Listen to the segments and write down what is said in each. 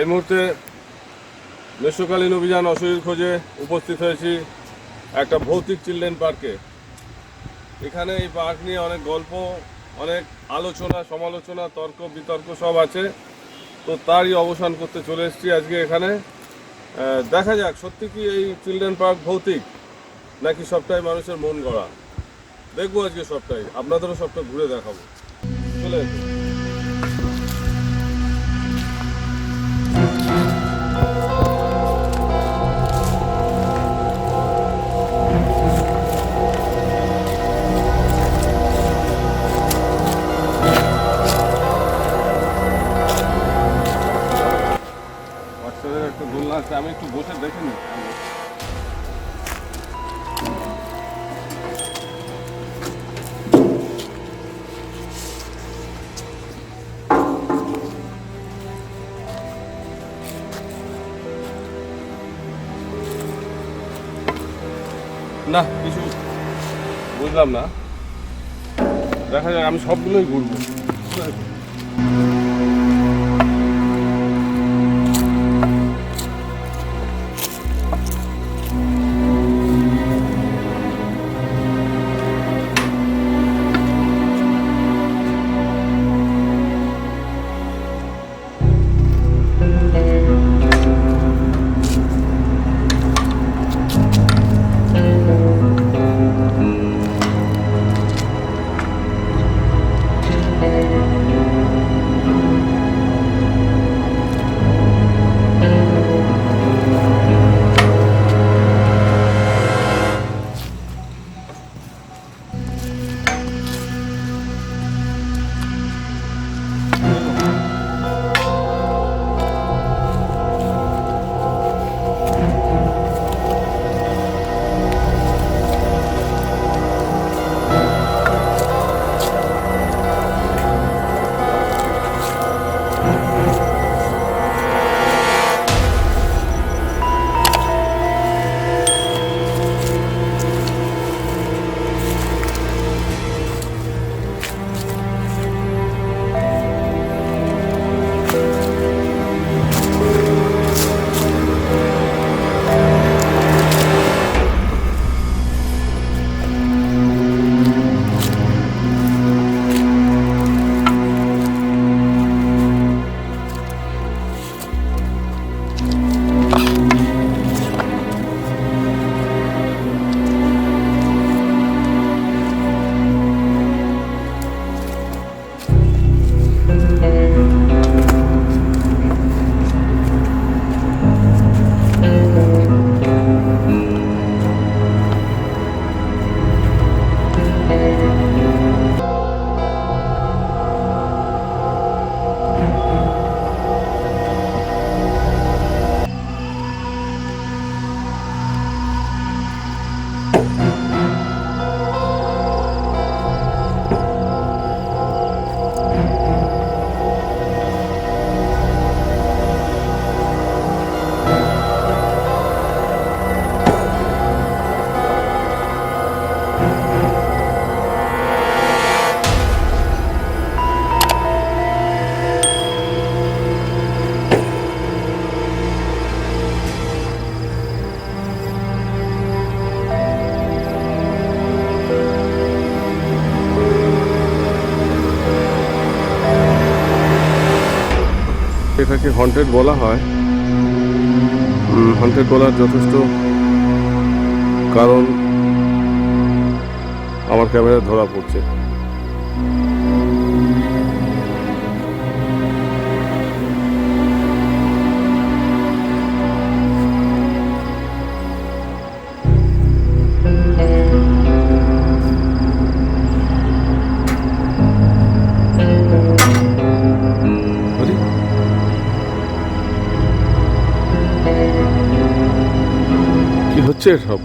এই মুহূর্তে গ্রীষ্মকালীন অভিযান অশরীর খোঁজে উপস্থিত হয়েছি একটা ভৌতিক চিলড্রেন পার্কে। এখানে এই পার্ক নিয়ে অনেক গল্প, অনেক আলোচনা, সমালোচনা, তর্ক, বিতর্ক সব আছে। তো তারই অবসান করতে চলে এসেছি আজকে এখানে। দেখা যাক, সত্যি কি এই চিলড্রেন পার্ক ভৌতিক নাকি সবটাই মানুষের মন গড়া? দেখব আজকে সবটাই। আপনাদেরও সবটা ঘুরে দেখাবো। চলে না কিছু বুঝলাম না। দেখা যাক আমি সবগুলোই ঘুরবো। এটাকে হন্টেড বলা হয়। হন্টেড বলার যথেষ্ট কারণ আমার ক্যামেরা ধরা পড়ছে। হচ্ছে সব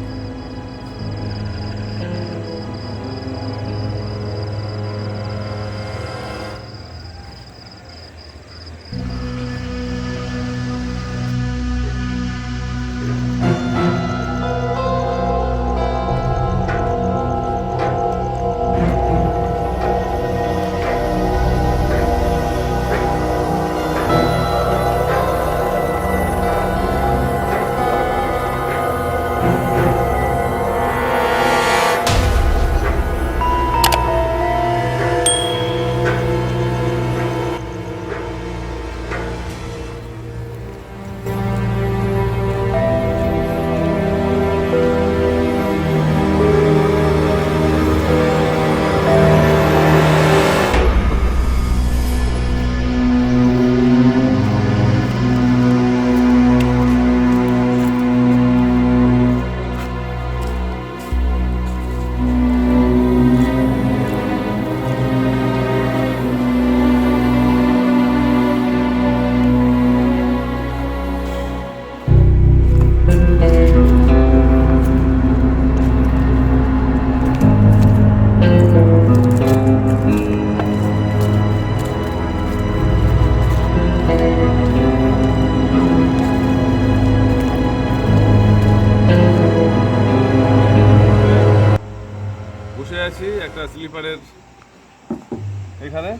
এখানে?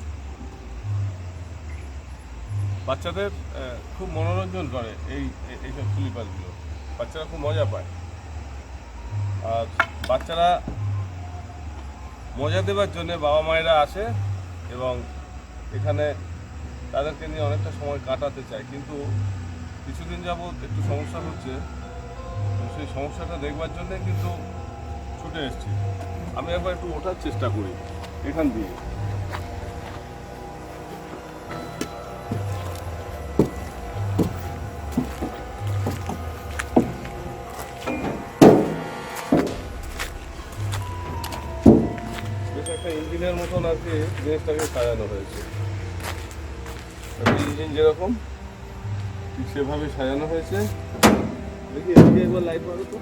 বাচ্চাদের খুব মনোরঞ্জন করে এই এই- এইসব স্লিপারগুলো বাচ্চারা খুব মজা পায়। আর বাচ্চারা মজা দেওয়ার জন্য বাবা মায়েরা আসে এবং এখানে তাদেরকে নিয়ে অনেকটা সময় কাটাতে চায়। কিন্তু কিছুদিন যাবৎ একটু সমস্যা হচ্ছে। সেই সমস্যাটা দেখবার জন্যে কিন্তু ছুটে এসেছি। আমি একবার একটু ওঠার চেষ্টা করি এখান দিয়ে। একটা ইঞ্জিনের মতন আর কি সাজানো হয়েছে। ইঞ্জিন যেরকম সেভাবে সাজানো হয়েছে। দেখি, এদিকে একবার লাইট মারো তো।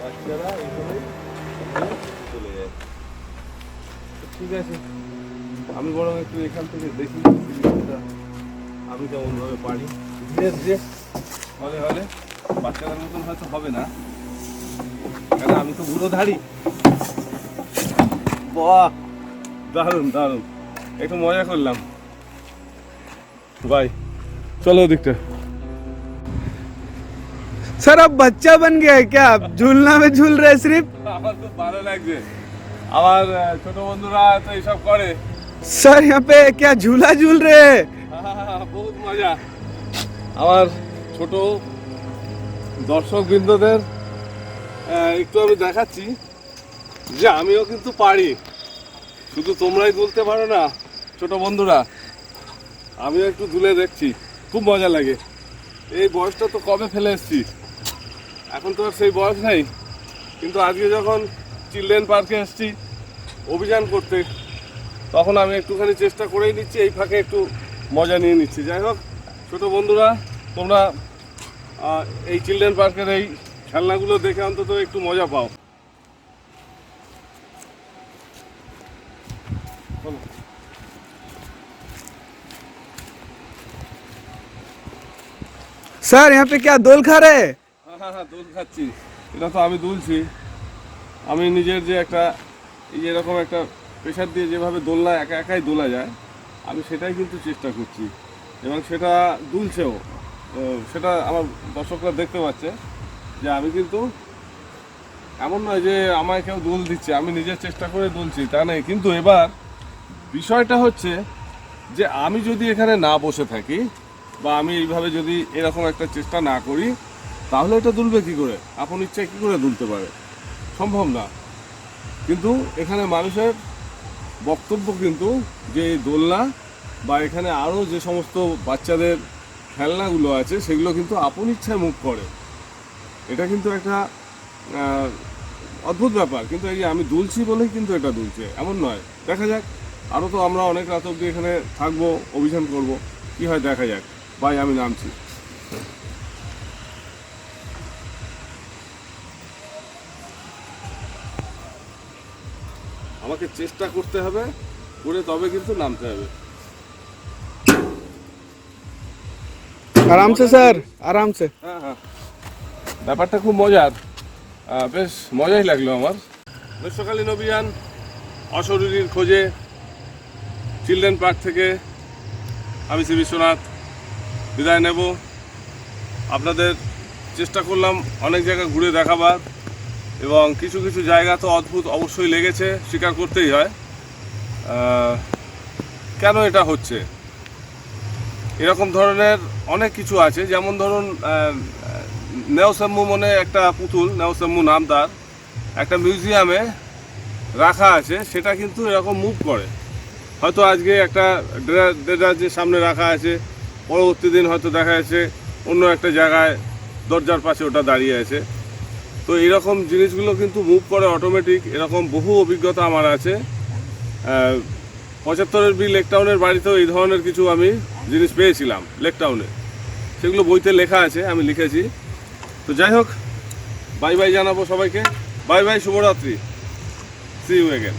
বাচ্চারা এইভাবে চলে যায়। ঠিক আছে। আমি বরং একটু এখান থেকে দেখি আমি কেমনভাবে পারি। ধীরে ধীরে হলে হলে বাচ্চাদের মতন হয়তো হবে না। কেন আমি তো বুড়ো ধারি বাহ দারুণ দারুণ। একটু মজা করলাম। ভাই চলো ওদিকটা। স্যার আপ বাচ্চা বন গে কে আপ ঝুলনা মে ঝুল রে সিফ আমার তো ভালো লাগছে। আমার ছোট বন্ধুরা তো এইসব করে। सर यहाँ पे क्या झूला झूल रहे हैं বহুত মজা আমার ছোট দর্শক বৃন্দদের একটু আমি দেখাচ্ছি যে আমিও কিন্তু পারি শুধু তোমরাই দুলতে পারো না ছোট বন্ধুরা আমিও একটু দুলে দেখছি খুব মজা লাগে এই বয়সটা তো কবে ফেলে এসেছি এখন তো আর সেই বয়স নেই কিন্তু আজকে যখন চিলড্রেন পার্কে এসেছি অভিযান করতে তখন আমি একটুখানি চেষ্টা করেই নিচ্ছি এই ফাঁকে একটু মজা নিয়ে নিচ্ছি যাই হোক ছোটো বন্ধুরা তোমরা আহ, এই চিলড্রেন পার্কের এই খেলনাগুলো দেখে অন্তত একটু মজা পাও বলো। सर यहाँ पे क्या दोल खा रहे हैं হ্যাঁ হ্যাঁ হ্যাঁ দোল খাচ্ছি এটা তো আমি দুলছি আমি নিজের যে একটা এই যে এরকম একটা প্রেশার দিয়ে যেভাবে দোলনা একা একাই দোলা যায়, আমি সেটাই কিন্তু চেষ্টা করছি। এবং সেটা দুলছেও। সেটা আমার দর্শকরা দেখতে পাচ্ছে যে আমি কিন্তু এমন নয় যে আমায় কেউ দোল দিচ্ছে, আমি নিজের চেষ্টা করে দুলছি, তা নেই কিন্তু এবার বিষয়টা হচ্ছে যে আমি যদি এখানে না বসে থাকি বা আমি এইভাবে যদি এরকম একটা চেষ্টা না করি, তাহলে এটা দুলবে কি করে? আপন ইচ্ছায় কি করে দুলতে পারে? সম্ভব না। কিন্তু এখানে মানুষের বক্তব্য কিন্তু যে দোলনা বা এখানে আরও যে সমস্ত বাচ্চাদের খেলনাগুলো আছে, সেগুলো কিন্তু আপন ইচ্ছায় মুখ করে। এটা কিন্তু একটা অদ্ভুত ব্যাপার। কিন্তু এই যে আমি দুলছি বলেই কিন্তু এটা দুলছে, এমন নয়। দেখা যাক আরও তো আমরা অনেক রাত অবধি এখানে থাকব, অভিযান করব, কি হয় দেখা যাক। ভাই, আমি নামছি। আমাকে চেষ্টা করতে হবে করে তবে কিন্তু নামতে হবে। আরামসে স্যার আরামসে। হ্যাঁ হ্যাঁ। ব্যাপারটা খুব মজার। বেশ মজাই লাগল আমার। গ্রীষ্মকালীন অভিযান অশরীরীর খোঁজে চিলড্রেন পার্ক থেকে আমি শ্রী বিশ্বনাথ বিদায় নেব। আপনাদের চেষ্টা করলাম অনেক জায়গা ঘুরে দেখাবার। এবং কিছু কিছু জায়গা তো অদ্ভুত অবশ্যই লেগেছে, স্বীকার করতেই হয়। কেন এটা হচ্ছে? এরকম ধরনের অনেক কিছু আছে, যেমন ধরুন নেওসাম্মু মনে একটা পুতুল, নেওসাম্মু নাম তার, একটা মিউজিয়ামে রাখা আছে, সেটা কিন্তু এরকম মুভ করে। হয়তো আজকে একটা ডেরা যে সামনে রাখা আছে, পরবর্তী দিন হয়তো দেখা যাচ্ছে অন্য একটা জায়গায় দরজার পাশে ওটা দাঁড়িয়ে আছে। তো এরকম জিনিসগুলো কিন্তু মুভ করে অটোমেটিক এরকম বহু অভিজ্ঞতা আমার আছে। পঁচাত্তরের বি লেকটাউনের বাড়িতেও এই ধরনের কিছু আমি জিনিস পেয়েছিলাম লেকটাউনে সেগুলো বইতে লেখা আছে, আমি লিখেছি। তো যাই হোক বাই বাই জানাব সবাইকে। বাই বাই শুভরাত্রি। See you again